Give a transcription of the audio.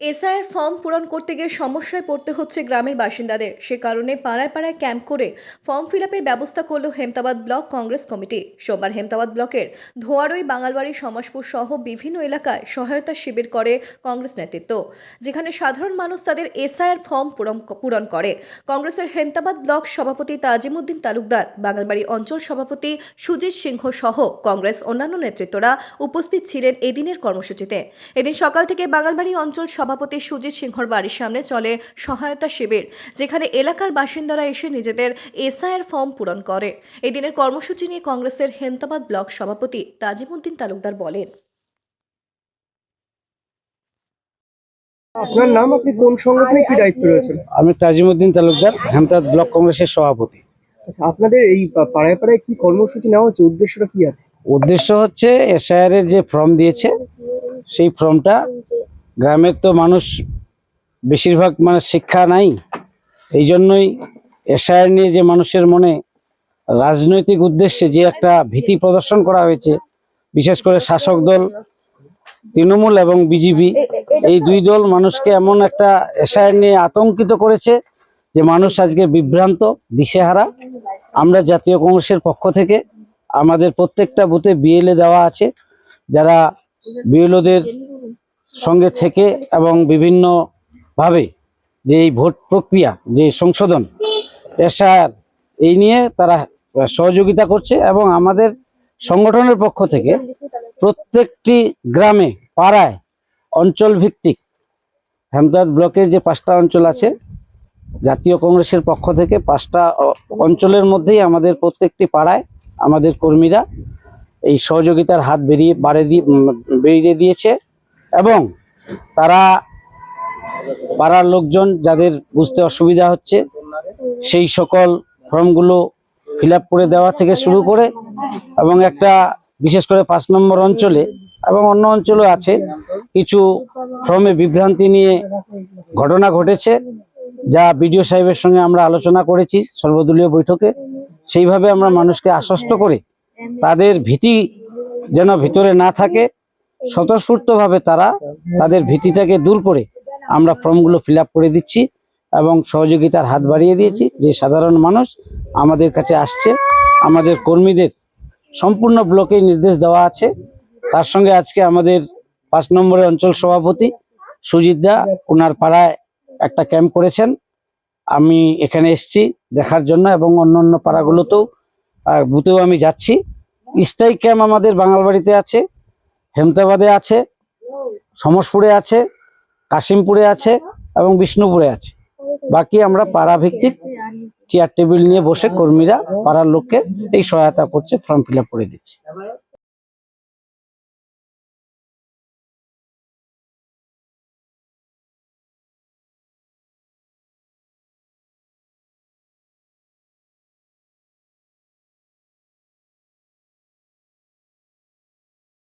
এসআইয়ের ফর্ম পূরণ করতে গিয়ে সমস্যায় পড়তে হচ্ছে গ্রামের বাসিন্দাদের। সে কারণে পাড়ায় পাড়ায় ক্যাম্প করে ফর্ম ফিল ব্যবস্থা করল হেমতাবাদ ব্লক কংগ্রেস কমিটি। সোমবার হেমতাবাদ ব্লকের ধোয়ারই, বাঙালবাড়ি, সমাজপুর সহ বিভিন্ন এলাকায় সহায়তা শিবির করে কংগ্রেস নেতৃত্ব, যেখানে সাধারণ মানুষ তাদের এসআইয়ের ফর্ম পূরণ পূরণ করে। কংগ্রেসের হেমতাবাদ ব্লক সভাপতি তাজিমুদ্দিন তালুকদার, বাঙালবাড়ি অঞ্চল সভাপতি সুজিত সিংহ সহ কংগ্রেস অন্যান্য নেতৃত্বরা উপস্থিত ছিলেন এদিনের কর্মসূচিতে। এদিন সকাল থেকে বাঙালবাড়ি অঞ্চল সভাপতি সুজিত সিংহর বাড়ির সামনে চলে সহায়তা শিবির যেখানে এলাকার বাসিন্দারা এসে নিজেদের এসআইয়ের ফর্ম পূরণ করে। এদিনের কর্মসূচি নিয়ে কংগ্রেসের হেমতাবাদ ব্লক সভাপতি তাজিমুদ্দিন তালুকদার বলেন। আপনার নাম আপনি কোন সংগঠনে কি দায়িত্ব রয়েছেন? আমি তাজিমুদ্দিন তালুকদার হেমতাদ ব্লক কংগ্রেসের সভাপতি। আচ্ছা আপনাদের এই পাড়ায় পাড়ায় কি কর্মসূচি নেওয়া হচ্ছে? উদ্দেশ্যটা কি আছে? উদ্দেশ্য হচ্ছে এসআইআর এর যে ফর্ম দিয়েছে সেই ফর্মটা গ্রামের তো মানুষ বেশিরভাগ মানে শিক্ষা নাই। এই জন্যই এসআইআর নিয়ে যে মানুষের মনে রাজনৈতিক উদ্দেশ্যে যে একটা ভীতি প্রদর্শন করা হয়েছে, বিশেষ করে শাসক দল, তৃণমূল এবং বিজেপি, এই দুই দল মানুষকে এমন একটা এসআইআর নিয়ে আতঙ্কিত করেছে যে মানুষ আজকে বিভ্রান্ত, দিশেহারা। আমরা জাতীয় কংগ্রেসের পক্ষ থেকে আমাদের প্রত্যেকটা বুথে বিএলএ দেওয়া আছে। যারা বিএলওদের সঙ্গে থেকে এবং বিভিন্ন ভাবে যে এই ভোট প্রক্রিয়া, যে সংশোধন, এসআর, এই নিয়ে তারা সহযোগিতা করছে এবং আমাদের সংগঠনের পক্ষ থেকে প্রত্যেকটি গ্রামে, পাড়ায় অঞ্চল ভিত্তিক হেমদাদ ব্লকের যে পাঁচটা অঞ্চল আছে, জাতীয় কংগ্রেসের পক্ষ থেকে পাঁচটা অঞ্চলের মধ্যেই আমাদের প্রত্যেকটি পাড়ায় আমাদের কর্মীরা এই সহযোগিতার হাত বেরিয়ে বাড়ে দিয়ে বেরিয়ে দিয়েছে। এবং তারা পাড়ার লোকজন যাদের বুঝতে অসুবিধা হচ্ছে, সেই সকল ফর্মগুলো ফিল করে দেওয়া থেকে শুরু করে এবং একটা বিশেষ করে পাঁচ নম্বর অঞ্চলে এবং অন্য অঞ্চলও আছে, কিছু ফর্মে বিভ্রান্তি নিয়ে ঘটনা ঘটেছে, যা বিডিও সাহেবের সঙ্গে আমরা আলোচনা করেছি সর্বদলীয় বৈঠকে। সেইভাবে আমরা মানুষকে আশ্বস্ত করে তাদের ভীতি যেন ভিতরে না থাকে স্বতঃস্ফূর্তভাবে তারা তাদের ভীতিটাকে দূর করে আমরা ফর্মগুলো ফিল করে দিচ্ছি এবং সহযোগিতার হাত বাড়িয়ে দিয়েছি। যে সাধারণ মানুষ আমাদের কাছে আসছে, আমাদের কর্মীদের সম্পূর্ণ ব্লকে নির্দেশ দেওয়া আছে। তার সঙ্গে আজকে আমাদের পাঁচ নম্বরের অঞ্চল সভাপতি সুজিত দা, ওনার পাড়ায় একটা ক্যাম্প করেছেন। আমি এখানে এসেছি দেখার জন্য এবং অন্য অন্য পাড়াগুলোতেও বুথেও আমি যাচ্ছি। স্থায়ী ক্যাম্প আমাদের বাঙালবাড়িতে আছে। হেমতাবাদে আছে, সমসপুরে আছে, কাশিমপুরে আছে এবং বিষ্ণুপুরে আছে। বাকি আমরা পাড়া ভিত্তিক চেয়ার টেবিল নিয়ে বসে কর্মীরা, পাড়ার লোককে এই সহায়তা করছে ফর্ম ফিল করে দিচ্ছে।